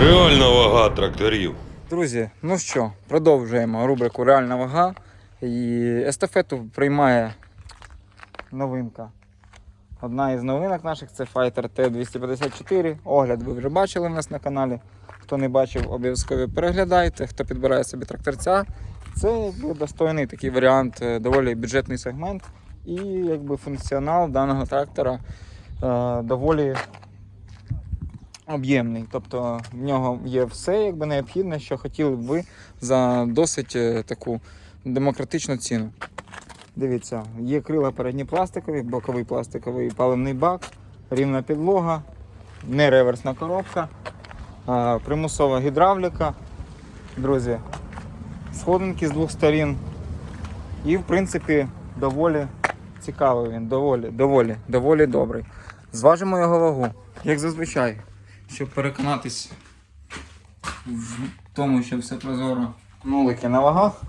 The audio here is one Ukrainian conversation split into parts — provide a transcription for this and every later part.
Реальна вага тракторів. Друзі, ну що, продовжуємо рубрику Реальна вага. І естафету приймає новинка. Одна із новинок наших це Fighter T254. Огляд ви вже бачили в нас на каналі. Хто не бачив, обов'язково переглядайте. Хто підбирає собі тракторця, це якби достойний такий варіант, е, доволі бюджетний сегмент. І якби функціонал даного трактора е, доволі об'ємний. Тобто в нього є все якби необхідне, що хотіли б за досить е, таку демократичну ціну. Дивіться, є крила передні пластикові, боковий пластиковий паливний бак, рівна підлога, не реверсна коробка, примусова гідравліка. Друзі, сходинки з двох сторін. І, в принципі, доволі цікавий він, доволі, доволі, доволі добрий. Зважимо його вагу, як зазвичай, щоб переконатись в тому, що все прозоро. Нулики на вагах.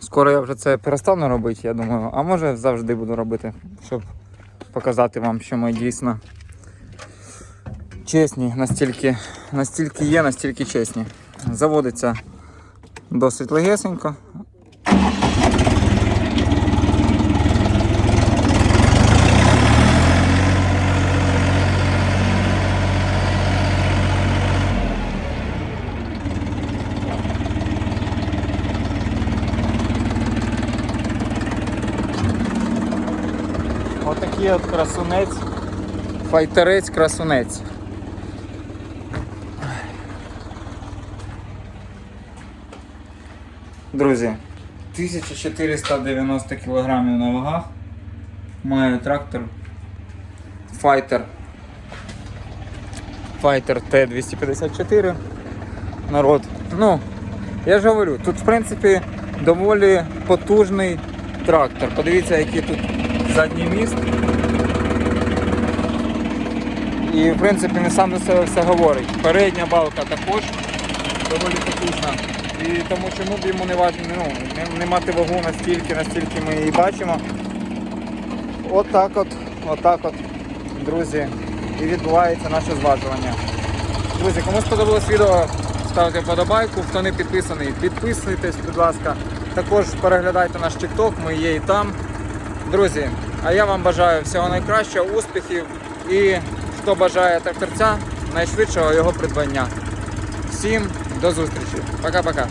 Скоро я вже це перестану робити, я думаю, а може завжди буду робити, щоб показати вам, що ми дійсно чесні, настільки, настільки є, настільки чесні. Заводиться досить легесенько. Отакий от красунець, файтерець красунець. Друзі, 1490 кг на вагах. Має трактор Fighter Fighter T254. Народ. Ну, я ж говорю, тут в принципі доволі потужний трактор. Подивіться, який тут задній міст. І в принципі не сам за себе все говорить. Передня балка також доволі потужна. І тому чому б йому не важно ну, не, не мати вагу настільки, настільки ми її бачимо. Отак от, отак от, друзі, і відбувається наше зважування. Друзі, кому сподобалось відео, ставте вподобайку. Хто не підписаний, підписуйтесь, будь ласка. Також переглядайте наш TikTok, ми є і там. Друзі, а я вам бажаю всього найкращого, успіхів і хто бажає тракторця, найшвидшого його придбання. Всім до зустрічі. Пока-пока.